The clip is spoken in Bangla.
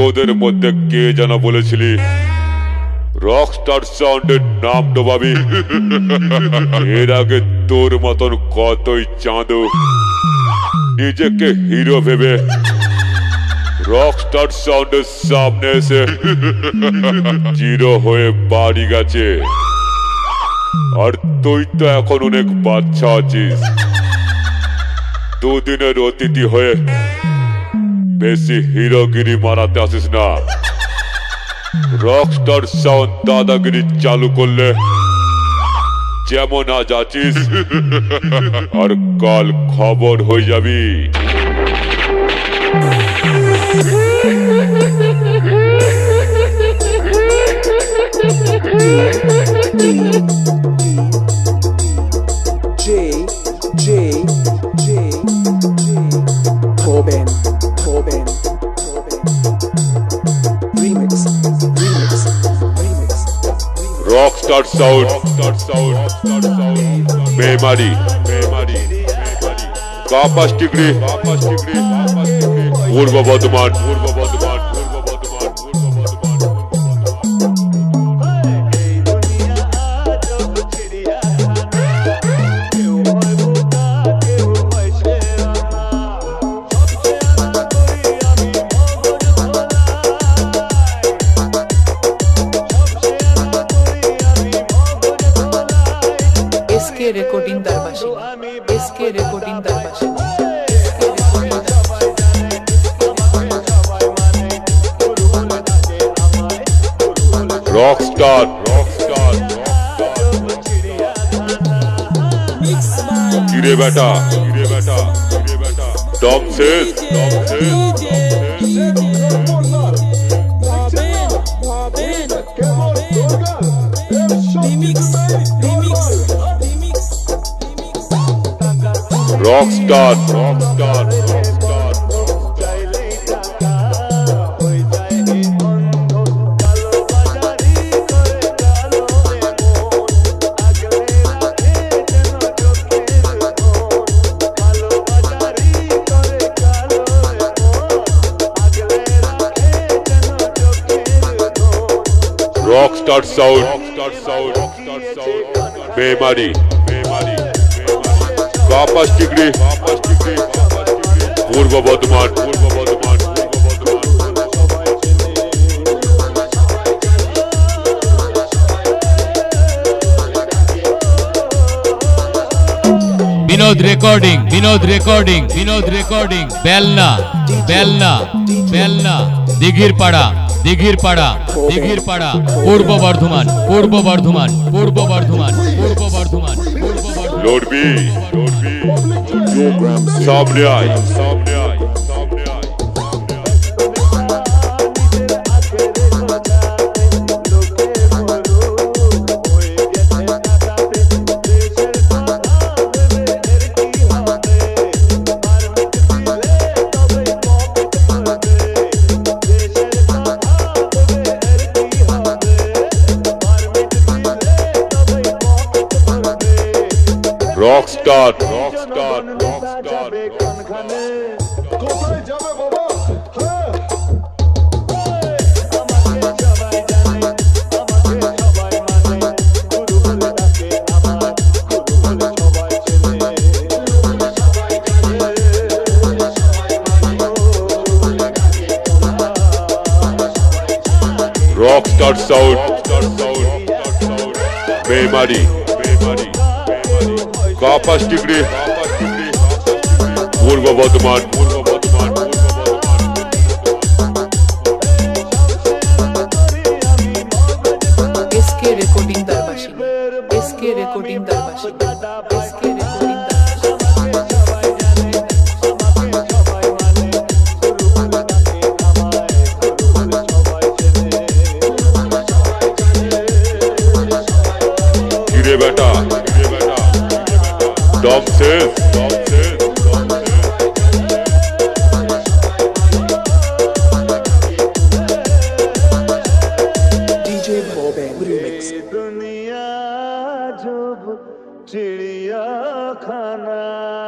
তোদের মধ্যে কে যেন বলেছিলি? রকস্টার সাউন্ডের নাম এর আগে তোর মতন কতই নিজেকে হিরো ভেবে রকস্টার সাউন্ডের সামনে এসে জিরো হয়ে বাড়ি গেছে। আর তুই তো এখন অনেক বাচ্চা আছিস। দুদিনের অতিথি হয়ে বেশি হিরোগিরি মারাতে আসিস না। রকস্টার সাউন্ড দাদাগিরি চালু করলে যেমন আজ আছিস আর কাল খবর হয়ে যাবি। রকস্টার সাউন্ড মেমারি কাপাস ডিগ্রি পূর্ব বর্ধমান পূর্ব বর্ধমান পূর্ব বর্ধমান পূর্ব এসকে রেকর্ডিং দারবাসী এসকে রেকর্ডিং দারবাসী রকস্টার রকস্টার কিরে বেটা কিরে বেটা কিরে বেটা। টপ শেষ top rockstar rockstar rockstar Rockstar Sound, Rockstar Sound, Rockstar Sound, Rockstar Sound, Rockstar Sound, Rockstar Rockstar Rockstar Rockstar Rockstar Bardhaman Purba Bardhaman Purba Bardhaman Binod recording Binod recording Binod recording. Belna Belna Belna. দিঘির পাড়া দিঘির পাড়া দিঘির পাড়া। পূর্ব বর্ধমান পূর্ব বর্ধমান পূর্ব বর্ধমান পূর্ব বর্ধমান। পূর্ব বর্ধমান লড়বি লড়বি সামনে আয় রকস্টার রকস্টার রকস্টার কোথায় যাবে বাবা হ্যাঁ rockstar sound rockstar sound Memari Memari কাপাস ডিগ্রি কাপাস ডিগ্রি दुनिया जो चिड़िया खाना